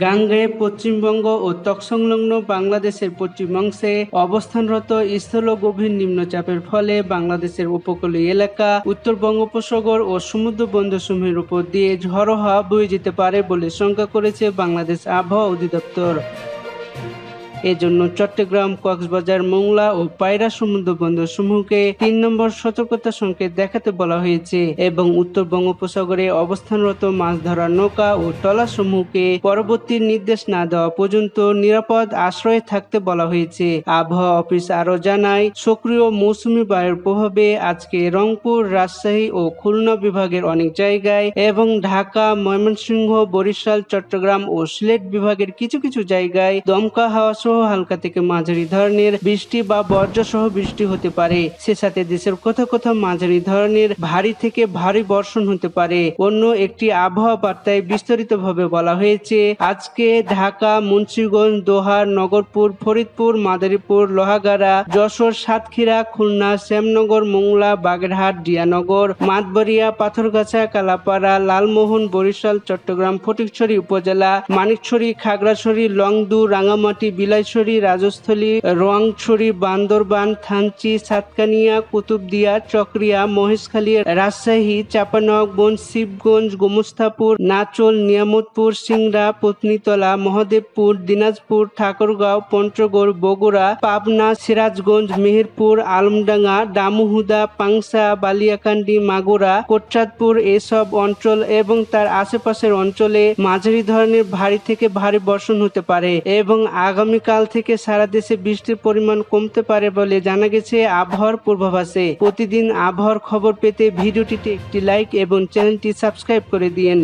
গাঙ্গে, পশ্চিমবঙ্গ ও তৎসংলগ্ন বাংলাদেশের পশ্চিমাংশে অবস্থানরত স্থল গভীর নিম্নচাপের ফলে বাংলাদেশের উপকূলীয় এলাকা, উত্তর বঙ্গোপসাগর ও সমুদ্র বন্দরসমূহের উপর দিয়ে ঝড়ো হাওয়া বয়ে যেতে পারে বলে শঙ্কা করেছে বাংলাদেশ আবহাওয়া অধিদপ্তর। এজন্য চট্টগ্রাম, কক্সবাজার, মোংলা ও পায়রা সমুদ্র বন্দর সমূহকে তিন নম্বর সতর্কতা সংকেত দেখাতে বলা হয়েছে এবং উত্তর বঙ্গোপসাগরে অবস্থানরত মাছ ধরার নৌকা ও ট্রলার সমূহকে পরবর্তী নির্দেশ না দেওয়া পর্যন্ত নিরাপদ আশ্রয়ে থাকতে বলা হয়েছে। আবহাওয়া অফিস আরও জানায়, সক্রিয় মৌসুমী বায়ুর প্রভাবে আজকে রংপুর, রাজশাহী ও খুলনা বিভাগের অনেক জায়গায় এবং ঢাকা, ময়মনসিংহ, বরিশাল, চট্টগ্রাম ও সিলেট বিভাগের কিছু কিছু জায়গায় দমকা হাওয়া সহ হালকা থেকে মাঝারি ধরনের বৃষ্টি বা বর্জ্য সহ বৃষ্টি হতে পারে। সে সাথে দেশের কোথাও কোথাও মাঝারি ধরনের ভারী থেকে ভারী বর্ষণ হতে পারে। অন্য একটি আবহাওয়া বার্তায় বিস্তারিতভাবে বলা হয়েছে, আজকে ঢাকা, মুন্সিগঞ্জ, দোহার, নগরপুর, ফরিদপুর, মাদারীপুর, লোহাগাড়া, যশোর, সাতক্ষীরা, খুলনা, শ্যামনগর, মোংলা, বাগেরহাট ডিয়ানগর মাতবরিয়া, পাথরগাছা, কালাপাড়া, লালমোহন, বরিশাল, চট্টগ্রাম, ফটিকছড়ি উপজেলা, মানিকছড়ি, খাগড়াছড়ি, লংদু, রাঙামাটি বিলাইছড়ি রাজস্থলী, রোয়াংছড়ি, বান্দরবান, থানচি, সাতকানিয়া, কুতুবদিয়া, চকরিয়া, মহেশখালী, রাজশাহী চাপানগঞ্জ শিবগঞ্জ, গোমস্তাপুর, নাচল, নিয়ামতপুর, সিংড়া, পত্নীতলা, মহাদেবপুর, দিনাজপুর, ঠাকুরগাঁও পঞ্চগড় বগুড়া, পাবনা, সিরাজগঞ্জ, মেহেরপুর, আলমডাঙ্গা, দামুহুদা, পাংসা, বালিয়াকান্দি, মাগুরা কোটচাঁদপুর এসব অঞ্চল এবং তার আশেপাশের অঞ্চলে মাঝারি ধরনের ভারী থেকে ভারী বর্ষণ হতে পারে এবং আগামীকাল থেকে সারা দেশে বৃষ্টির পরিমাণ কমতে পারে বলে জানা গেছে আবহাওয়ার পূর্বাভাসে। প্রতিদিন আবহাওয়ার খবর পেতে ভিডিওটিতে একটি লাইক এবং চ্যানেলটি সাবস্ক্রাইব করে দিয়েন।